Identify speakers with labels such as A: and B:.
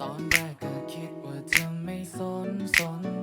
A: ตอนแรกก็คิดว่าเธอไม่สนสน